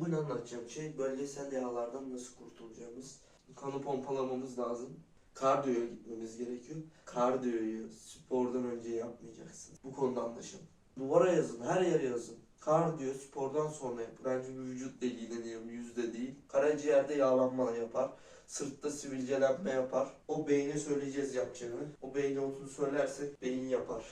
Bugün anlatacağım şey bölgesel yağlardan nasıl kurtulacağımız. Kanı pompalamamız lazım. Kardiyoya gitmemiz gerekiyor. Kardiyoyu spordan önce yapmayacaksınız. Bu konuda anlaşalım. Duvara yazın, her yere yazın. Kardiyo spordan sonra yapın. Ben çünkü vücutla ilgileniyorum, yüzde değil. Karaciğerde yağlanma yapar. Sırtta sivilcelenme yapar. O beyne söyleyeceğiz yapacağını. O beyne onu söylersek beyin yapar.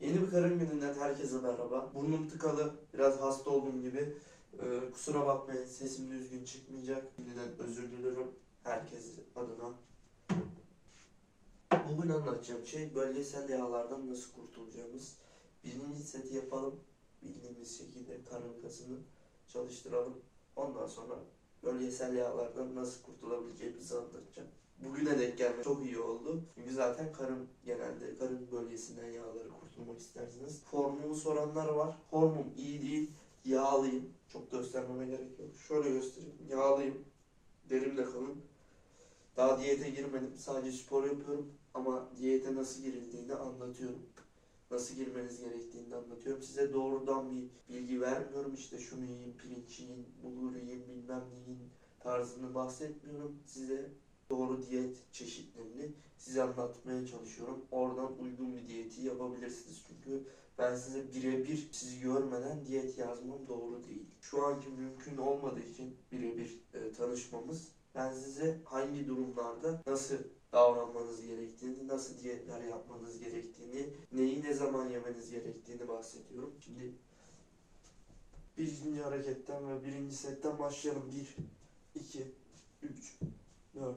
Yeni bir karın gününden herkese merhaba. Burnum tıkalı, biraz hasta olduğum gibi. Ee, kusura bakmayın sesim düzgün çıkmayacak. Şimdiden özür diliyorum herkes adına. Bugün anlatacağım şey bölgesel yağlardan nasıl kurtulacağımız. Birinci seti yapalım. Bildiğimiz şekilde karın kasını çalıştıralım. Ondan sonra bölgesel yağlardan nasıl kurtulabileceğimizi anlatacağım. Bugüne denk gelme çok iyi oldu. Çünkü zaten karın genelde karın bölgesinden yağları kurtulmak istersiniz. Formumu soranlar var. Formum iyi değil. Yağlıyım. Çok göstermeme gerek yok. Şöyle göstereyim. Yağlıyım. Derimde kalın. Daha diyete girmedim. Sadece spor yapıyorum. Ama diyete nasıl girildiğini anlatıyorum. Nasıl girmeniz gerektiğini anlatıyorum. Size doğrudan bir bilgi vermiyorum. İşte şunu yiyin, pirinç yiyin, bulgur yiyin, bilmem ne yiyin tarzını bahsetmiyorum. Size doğru diyet çeşitlerini size anlatmaya çalışıyorum. Oradan uygun bir diyeti yapabilirsiniz. Çünkü ben size birebir sizi görmeden diyet yazmam doğru değil. Şu anki mümkün olmadığı için birebir e, tanışmamız ben size hangi durumlarda nasıl davranmanız gerektiğini, nasıl diyetler yapmanız gerektiğini, neyi ne zaman yemeniz gerektiğini bahsediyorum. Şimdi birinci hareketten ve birinci setten başlayalım. 1, 2, 3, 4,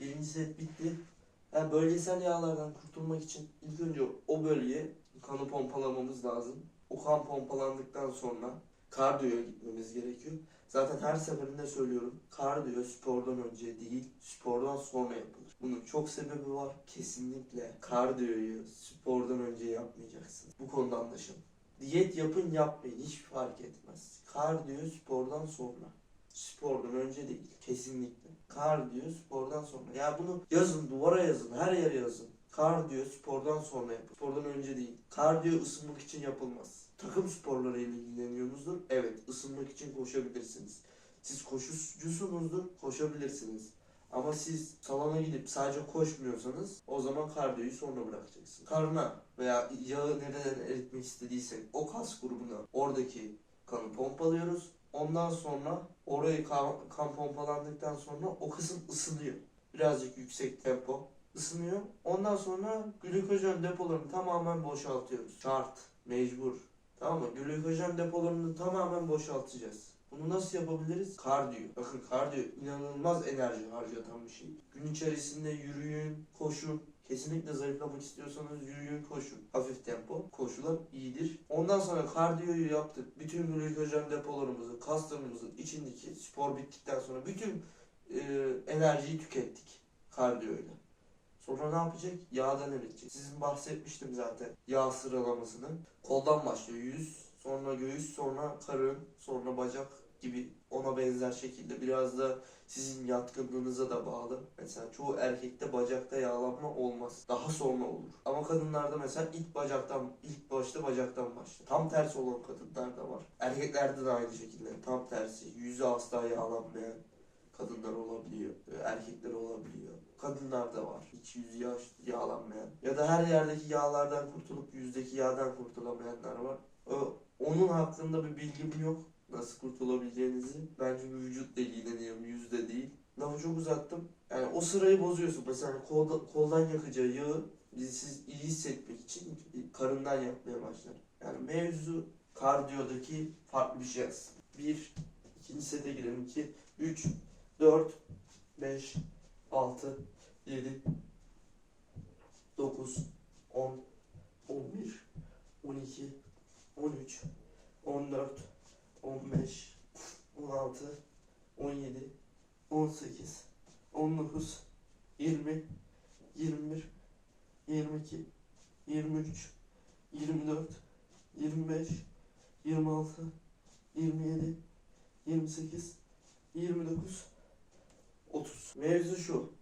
Birinci set bitti. Yani bölgesel yağlardan kurtulmak için ilk önce o bölgeye kanı pompalamamız lazım. O kan pompalandıktan sonra kardiyoya gitmemiz gerekiyor. Zaten her seferinde söylüyorum. Kardiyo spordan önce değil, spordan sonra yapılır. Bunun çok sebebi var. Kesinlikle kardiyoyu spordan önce yapmayacaksınız. Bu konuda anlaşalım. Diyet yapın yapmayın hiç fark etmez. Kardiyo spordan sonra. Spordan önce değil. Kesinlikle. Kardiyo spordan sonra. Ya bunu yazın, duvara yazın, her yere yazın. Kardiyo spordan sonra yapın. Spordan önce değil. Kardiyo ısınmak için yapılmaz. Takım sporlarıyla ilgileniyorsunuzdur. Evet, ısınmak için koşabilirsiniz. Siz koşucusunuzdur, koşabilirsiniz. Ama siz salona gidip sadece koşmuyorsanız o zaman kardiyoyu sonra bırakacaksınız. Karına veya yağı nereden eritmek istediysek o kas grubuna oradaki kanı pompalıyoruz. Ondan sonra orayı kan, kan pompalandıktan sonra o kısım ısınıyor. Birazcık yüksek tempo ısınıyor. Ondan sonra glikojen depolarını tamamen boşaltıyoruz. Şart, mecbur. Tamam mı? Glikojen depolarını tamamen boşaltacağız. Bunu nasıl yapabiliriz? Kardiyo. Bakın kardiyo inanılmaz enerji harcatan bir şey. Gün içerisinde yürüyün, koşun. Kesinlikle zayıflamak istiyorsanız yürüyün, koşun. Hafif tempo. Koşular iyidir. Ondan sonra kardiyoyu yaptık. Bütün glikojen depolarımızı, kaslarımızın içindeki spor bittikten sonra bütün e, enerjiyi tükettik kardiyoyla. Sonra ne yapacak? Yağdan eritecek. Sizin bahsetmiştim zaten yağ sıralamasını. Koldan başlıyor yüz, sonra göğüs, sonra karın, sonra bacak gibi ona benzer şekilde biraz da sizin yatkınlığınıza da bağlı. Mesela çoğu erkekte bacakta yağlanma olmaz. Daha sonra olur. Ama kadınlarda mesela ilk bacaktan, ilk başta bacaktan başlar. Tam tersi olan kadınlar da var. Erkeklerde de aynı şekilde. Tam tersi. Yüzü asla yağlanmayan kadınlar olabiliyor. Erkekler olabiliyor. Kadınlar da var. Hiç yüzü yağ, yağlanmayan. Ya da her yerdeki yağlardan kurtulup yüzdeki yağdan kurtulamayanlar var. Onun hakkında bir bilgim yok. Nasıl kurtulabileceğinizi. Ben çünkü vücutla ilgileniyorum. Yüzde değil. Lafı çok uzattım. Yani o sırayı bozuyorsun. Mesela kolda, koldan yakacağı yağı biz siz iyi hissetmek için karından yapmaya başlar. Yani mevzu kardiyodaki farklı bir şey aslında. Bir, ikinci sete girelim. İki, üç, 4, 5, 6, 7, 9, 10, 11, 12, 13, 14, 15, 16, 17, 18, 19, 20, 21, 22, 23, 24, 25, 26, 27, 28, 29, 30. Mevzu şu.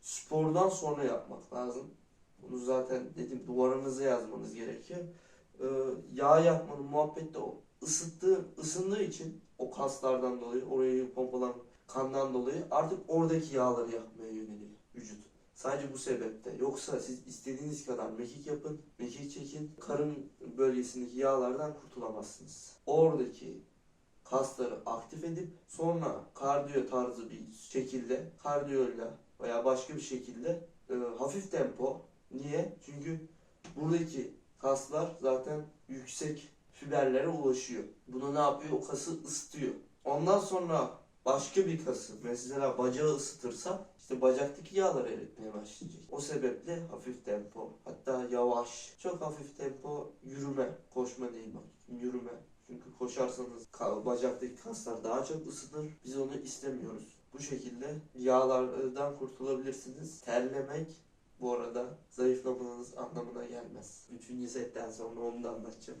Spordan sonra yapmak lazım. Bunu zaten dedim duvarınıza yazmanız gerekiyor. Ee, yağ yapmanın muhabbette o. Isıttığı, ısındığı için o kaslardan dolayı, orayı pompalan kandan dolayı artık oradaki yağları yakmaya yöneliyor vücut. Sadece bu sebepte. Yoksa siz istediğiniz kadar mekik yapın, mekik çekin. Karın bölgesindeki yağlardan kurtulamazsınız. Oradaki kasları aktif edip sonra kardiyo tarzı bir şekilde kardiyoyla veya başka bir şekilde e, hafif tempo. Niye? Çünkü buradaki kaslar zaten yüksek fiberlere ulaşıyor. Bunu ne yapıyor? O kası ısıtıyor. Ondan sonra başka bir kası mesela bacağı ısıtırsa işte bacaktaki yağları eritmeye başlayacak. O sebeple hafif tempo hatta yavaş çok hafif tempo yürüme koşma değil bak yürüme. Çünkü koşarsanız bacaktaki kaslar daha çok ısınır. Biz onu istemiyoruz. Bu şekilde yağlardan kurtulabilirsiniz. Terlemek bu arada zayıflamanız anlamına gelmez. Üçüncü setten sonra onu da anlatacağım.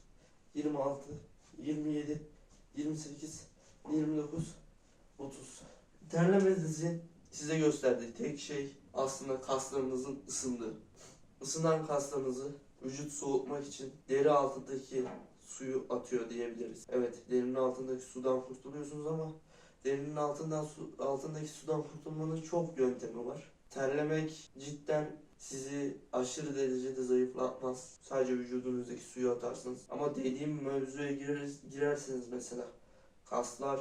26, 27, 28, 29, 30. Terlemenizin size gösterdiği tek şey aslında kaslarınızın ısındığı. Isınan kaslarınızı vücut soğutmak için deri altındaki suyu atıyor diyebiliriz. Evet, derinin altındaki sudan kurtuluyorsunuz ama derinin altından su, altındaki sudan kurtulmanın çok yöntemi var. Terlemek cidden sizi aşırı derecede zayıflatmaz. Sadece vücudunuzdaki suyu atarsınız. Ama dediğim mevzuya girer, girerseniz mesela kaslar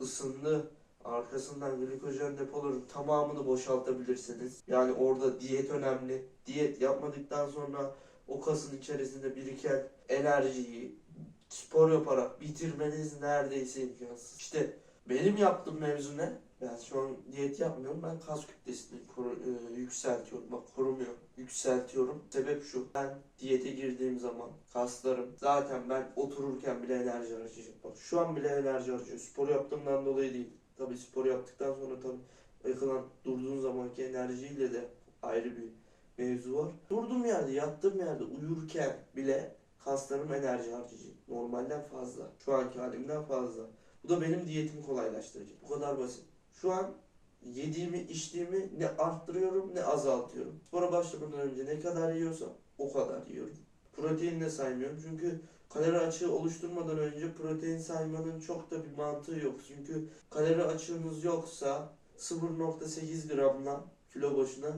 ısındı. Arkasından glikojen depoların tamamını boşaltabilirsiniz. Yani orada diyet önemli. Diyet yapmadıktan sonra o kasın içerisinde biriken enerjiyi spor yaparak bitirmeniz neredeyse imkansız. İşte benim yaptığım mevzu ne? Ben şu an diyet yapmıyorum. Ben kas kütlesini koru- e, yükseltiyorum. Bak korumuyor. Yükseltiyorum. Sebep şu. Ben diyete girdiğim zaman kaslarım zaten ben otururken bile enerji harcayacak. Bak şu an bile enerji harcıyor. Spor yaptığımdan dolayı değil. Tabii spor yaptıktan sonra tabii yakılan durduğun zamanki enerjiyle de ayrı bir mevzu var. Durduğum yerde, yattığım yerde uyurken bile kaslarım enerji harcayacak. Normalden fazla. Şu anki halimden fazla. Bu da benim diyetimi kolaylaştıracak. Bu kadar basit. Şu an yediğimi, içtiğimi ne arttırıyorum ne azaltıyorum. Spora başlamadan önce ne kadar yiyorsam o kadar yiyorum. Protein de saymıyorum çünkü kalori açığı oluşturmadan önce protein saymanın çok da bir mantığı yok. Çünkü kalori açığınız yoksa 0.8 gramla kilo başına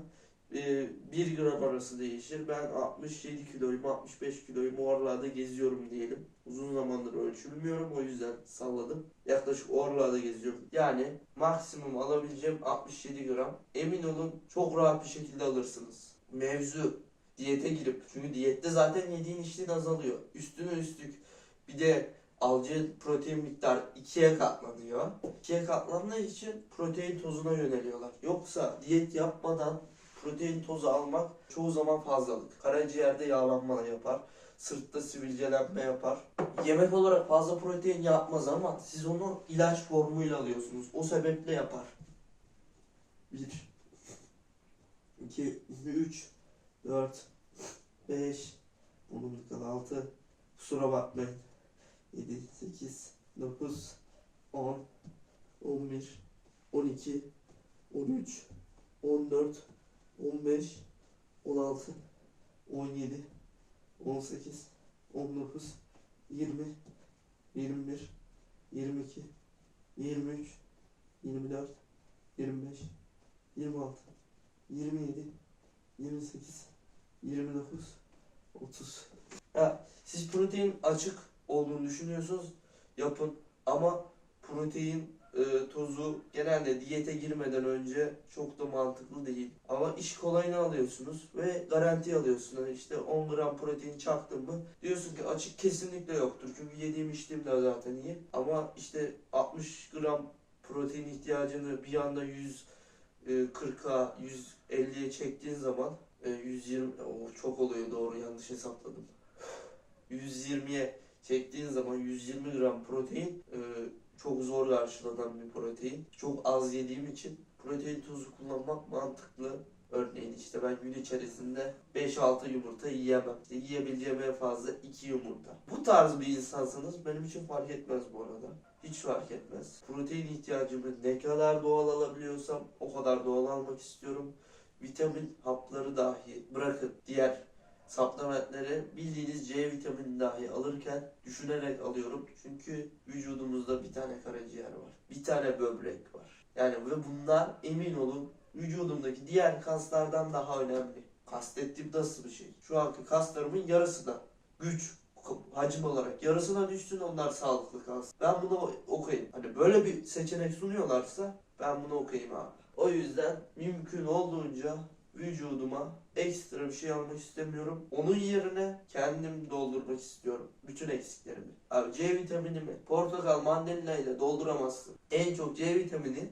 e, 1 gram arası değişir. Ben 67 kiloyum, 65 kiloyum o aralarda geziyorum diyelim. Uzun zamandır ölçülmüyorum o yüzden salladım. Yaklaşık o aralarda geziyorum. Yani maksimum alabileceğim 67 gram. Emin olun çok rahat bir şekilde alırsınız. Mevzu diyete girip çünkü diyette zaten yediğin içtiğin azalıyor. Üstüne üstlük bir de alacağın protein miktarı ikiye katlanıyor. İkiye katlandığı için protein tozuna yöneliyorlar. Yoksa diyet yapmadan protein tozu almak çoğu zaman fazlalık. Karaciğerde yağlanma yapar. Sırtta sivilcelenme yapar. Yemek olarak fazla protein yapmaz ama siz onu ilaç formuyla alıyorsunuz. O sebeple yapar. 1 2 3 4 5 10 6 Kusura bakmayın. 7 8 9 10 11 12 13 14 15 16 17 18 19 20 21 22 23 24 25 26 27 28 29, 30. Ya siz protein açık olduğunu düşünüyorsunuz. Yapın ama protein e, tozu genelde diyete girmeden önce çok da mantıklı değil. Ama iş kolayını alıyorsunuz ve garanti alıyorsunuz. İşte 10 gram protein çaktın mı diyorsun ki açık kesinlikle yoktur. Çünkü yediğim içtiğim de zaten iyi. Ama işte 60 gram protein ihtiyacını bir anda 140'a 150'ye çektiğin zaman e, 120 o çok oluyor doğru yanlış hesapladım. 120'ye çektiğin zaman 120 gram protein e, çok zor karşılanan bir protein. Çok az yediğim için protein tozu kullanmak mantıklı. Örneğin işte ben gün içerisinde 5-6 yumurta yiyemem. İşte yiyebileceğim en fazla 2 yumurta. Bu tarz bir insansanız benim için fark etmez bu arada. Hiç fark etmez. Protein ihtiyacımı ne kadar doğal alabiliyorsam o kadar doğal almak istiyorum. Vitamin hapları dahi bırakın diğer supplementleri bildiğiniz C vitamini dahi alırken düşünerek alıyorum. Çünkü vücudumuzda bir tane karaciğer var. Bir tane böbrek var. Yani ve bunlar emin olun vücudumdaki diğer kaslardan daha önemli. Kastettiğim nasıl bir şey? Şu anki kaslarımın yarısına güç hacim olarak yarısına düşsün onlar sağlıklı kalsın. Ben bunu okuyayım. Hani böyle bir seçenek sunuyorlarsa ben bunu okuyayım abi. O yüzden mümkün olduğunca vücuduma ekstra bir şey almak istemiyorum. Onun yerine kendim doldurmak istiyorum. Bütün eksiklerimi. Abi C vitaminimi portakal mandalina ile dolduramazsın. En çok C vitamini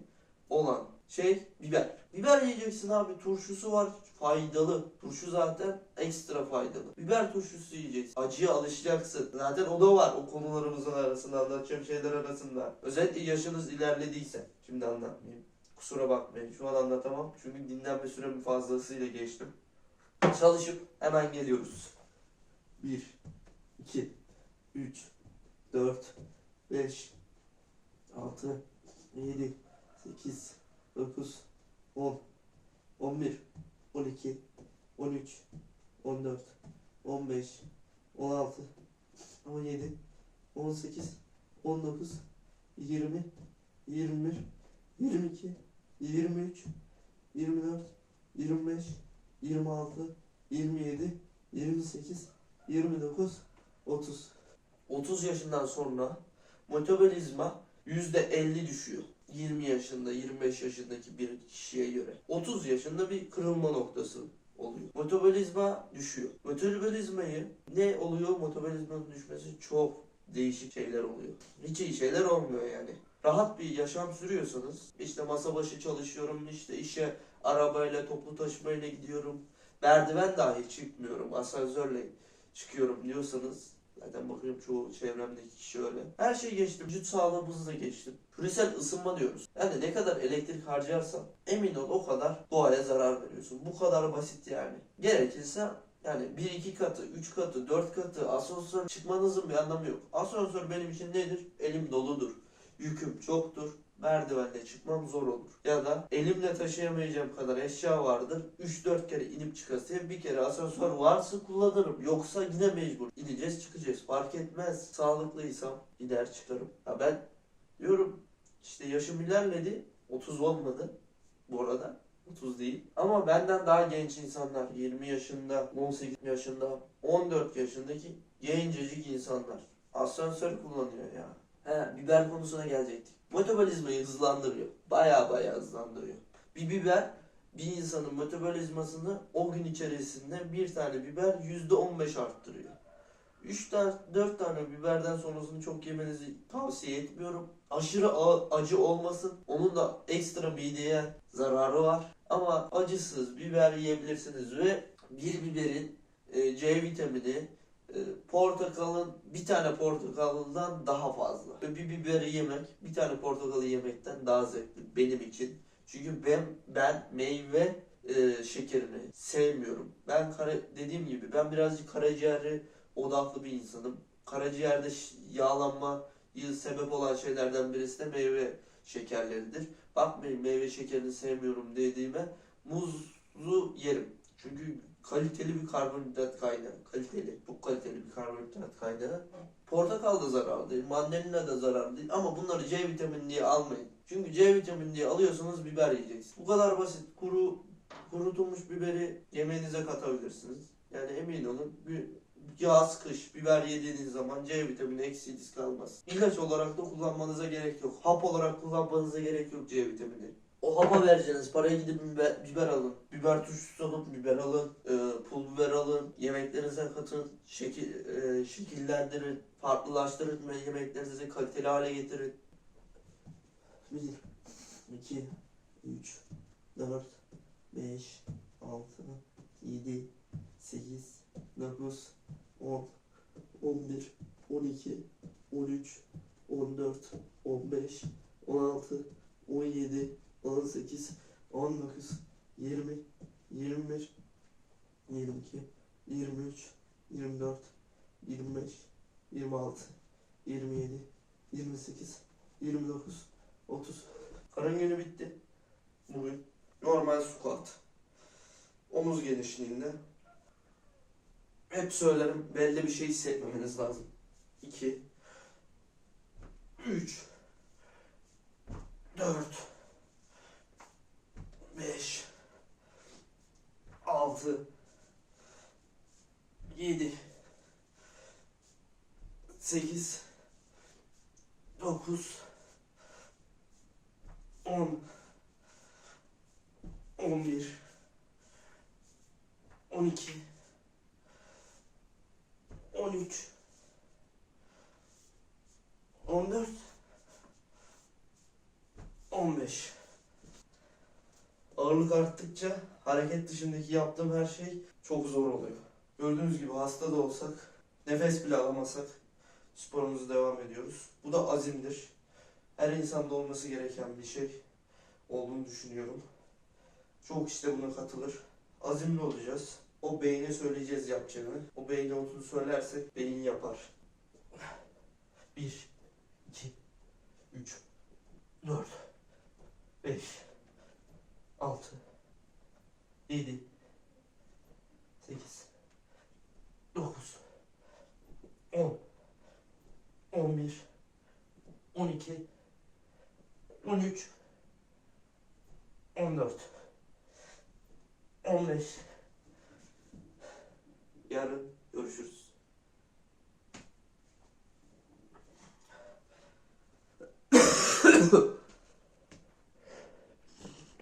olan şey biber. Biber yiyeceksin abi turşusu var faydalı. Turşu zaten ekstra faydalı. Biber turşusu yiyeceksin. Acıya alışacaksın. Zaten o da var o konularımızın arasında anlatacağım şeyler arasında. Özellikle yaşınız ilerlediyse. Şimdi anlatmayayım. Kusura bakmayın şu an anlatamam. Çünkü dinlenme süremi fazlasıyla geçtim. Çalışıp hemen geliyoruz. 1, 2, 3, 4, 5, 6, 7, 8, 9, 10, 11, 12, 13, 14, 15, 16, 17, 18, 19, 20, 21, 22, 23, 24, 25, 26, 27, 28, 29, 30. 30 yaşından sonra metabolizma %50 düşüyor. 20 yaşında, 25 yaşındaki bir kişiye göre. 30 yaşında bir kırılma noktası oluyor. Metabolizma düşüyor. Metabolizmayı ne oluyor? Metabolizmanın düşmesi çok değişik şeyler oluyor. Hiç iyi şeyler olmuyor yani. Rahat bir yaşam sürüyorsanız işte masa başı çalışıyorum, işte işe arabayla, toplu taşımayla gidiyorum. Merdiven dahi çıkmıyorum, asansörle çıkıyorum diyorsanız Zaten bakıyorum çoğu çevremdeki kişi öyle. Her şey geçtim. Vücut sağlığımızı da geçtim. Küresel ısınma diyoruz. Yani ne kadar elektrik harcarsan emin ol o kadar doğaya zarar veriyorsun. Bu kadar basit yani. Gerekirse yani 1 2 katı, 3 katı, 4 katı asansör çıkmanızın bir anlamı yok. Asansör benim için nedir? Elim doludur. Yüküm çoktur. Merdivenle çıkmam zor olur. Ya da elimle taşıyamayacağım kadar eşya vardır. 3-4 kere inip çıkasıya bir kere asansör varsa kullanırım. Yoksa yine mecbur. İneceğiz çıkacağız. Fark etmez. Sağlıklıysam gider çıkarım. Ya ben diyorum işte yaşım ilerledi. 30 olmadı bu arada. 30 değil. Ama benden daha genç insanlar 20 yaşında, 18 yaşında, 14 yaşındaki gencecik insanlar asansör kullanıyor ya. He, biber konusuna gelecektik. Metabolizmayı hızlandırıyor. Baya baya hızlandırıyor. Bir biber bir insanın metabolizmasını o gün içerisinde bir tane biber %15 arttırıyor. 3 tane 4 tane biberden sonrasını çok yemenizi tavsiye etmiyorum. Aşırı acı olmasın. Onun da ekstra mideye zararı var. Ama acısız biber yiyebilirsiniz ve bir biberin e, C vitamini portakalın bir tane portakalından daha fazla. Bir biberi yemek bir tane portakalı yemekten daha zevkli benim için. Çünkü ben ben meyve e, şekerini sevmiyorum. Ben kara, dediğim gibi ben birazcık karaciğeri odaklı bir insanım. Karaciğerde ş- yağlanma sebep olan şeylerden birisi de meyve şekerleridir. Bakmayın meyve şekerini sevmiyorum dediğime muzlu yerim. Çünkü kaliteli bir karbonhidrat kaynağı. Kaliteli, çok kaliteli bir karbonhidrat kaynağı. Portakal da zararlı mandalina da zararlı ama bunları C vitamini diye almayın. Çünkü C vitamini diye alıyorsanız biber yiyeceksiniz. Bu kadar basit. Kuru kurutulmuş biberi yemeğinize katabilirsiniz. Yani emin olun bir yaz kış biber yediğiniz zaman C vitamini eksiğiniz kalmaz. İlaç olarak da kullanmanıza gerek yok. Hap olarak kullanmanıza gerek yok C vitamini. O hapa vereceğiniz paraya gidip biber, biber alın. Biber turşusu alıp biber alın. e, pul biber alın. Yemeklerinize katın. Şekil, e, şekillendirin. Farklılaştırın ve yemeklerinizi kaliteli hale getirin. 1, 2, 3, 4, 5, 6, 7, 8, 9, 10, 11, 12, 13, 14, 15, 16, 17, 18, 19, 20, 21, 22, 23, 24, 25, 26, 27, 28, 29, 30. Karın günü bitti. Bugün normal squat. Omuz genişliğinde. Hep söylerim. Belli bir şey hissetmemeniz lazım. 2 3 4 5 6 7 8 9 10 11 12 13 14 15 Ağırlık arttıkça hareket dışındaki yaptığım her şey çok zor oluyor. Gördüğünüz gibi hasta da olsak, nefes bile alamasak sporumuza devam ediyoruz. Bu da azimdir. Her insanda olması gereken bir şey olduğunu düşünüyorum. Çok işte buna katılır. Azimli olacağız. O beyne söyleyeceğiz yapacağını. O beyne olduğunu söylersek beyin yapar. 1 2 3 4 5 6 7